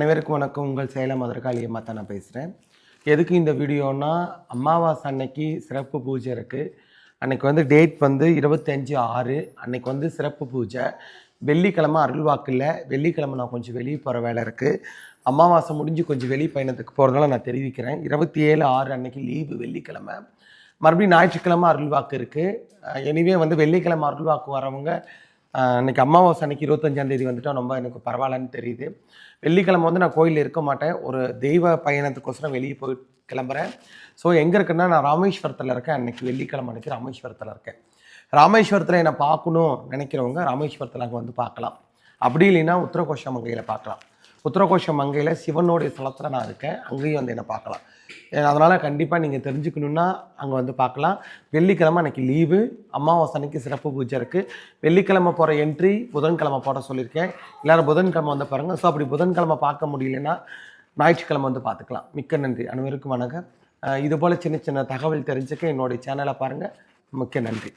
அனைவருக்கும் வணக்கம். உங்கள் சேலம் மதுரகாளி அம்மா தான் நான் பேசுகிறேன் எதுக்கு இந்த வீடியோனா அமாவாசை அன்னைக்கு சிறப்பு பூஜை இருக்குது அன்னைக்கு வந்து டேட் வந்து இருபத்தஞ்சி ஆறு. அன்னைக்கு வந்து சிறப்பு பூஜை. வெள்ளிக்கிழமை அருள்வாக்கில் வெள்ளிக்கிழமை நான் கொஞ்சம் வெளியே போகிற வேலை இருக்குது அமாவாசை முடிஞ்சு கொஞ்சம் வெளி பயணத்துக்கு போகிறதால நான் தெரிவிக்கிறேன். இருபத்தி ஏழு ஆறு அன்னைக்கு லீவு வெள்ளிக்கிழமை. மறுபடியும் ஞாயிற்றுக்கிழமை அருள்வாக்கு இருக்குது எனிவே வந்து வெள்ளிக்கிழமை அருள்வாக்கு வரவங்க ஆஹ் அன்னைக்கு அமாவாசை அன்னைக்கு இருபத்தஞ்சாந்தேதி தேதி ரொம்ப எனக்கு பரவாயில்லன்னு தெரியுது. வெள்ளிக்கிழமை வந்து நான் கோயிலில் இருக்க மாட்டேன். ஒரு தெய்வ பயணத்துக்கோசரம் வெளியே போய் கிளம்புறேன். ஸோ எங்கே இருக்குன்னா நான் ராமேஸ்வரத்தில் இருக்கேன். அன்னைக்கு வெள்ளிக்கிழமை அன்றைக்கி ராமேஸ்வரத்தில் இருக்கேன். ராமேஸ்வரத்தில் என்னை பார்க்கணும் நினைக்கிறவங்க ராமேஸ்வரத்தில் அங்கே வந்து பார்க்கலாம். அப்படி இல்லைன்னா உத்தரகோஷ மங்கையில் பார்க்கலாம். உத்தரகோஷ மங்கையில் சிவனுடைய ஸ்தலத்தில் நான் இருக்கேன். அங்கேயும் வந்து என்னை பார்க்கலாம். அதனால் கண்டிப்பாக நீங்கள் தெரிஞ்சுக்கணுன்னா அங்கே வந்து பார்க்கலாம். வெள்ளிக்கிழமை அன்றைக்கி லீவு அமாவாசை அன்னைக்கு சிறப்பு பூஜை இருக்குது வெள்ளிக்கிழமை போகிற என்ட்ரி புதன்கிழமை போட சொல்லியிருக்கேன். எல்லோரும் புதன்கிழமை வந்து பாருங்கள் ஸோ அப்படி புதன்கிழமை பார்க்க முடியலன்னா ஞாயிற்றுக்கிழமை வந்து பார்த்துக்கலாம். மிக்க நன்றி. அனைவருக்கும் வணக்கம். இது போல் சின்ன சின்ன தகவல் தெரிஞ்சுக்க என்னுடைய சேனலை பாருங்கள் மிக்க நன்றி.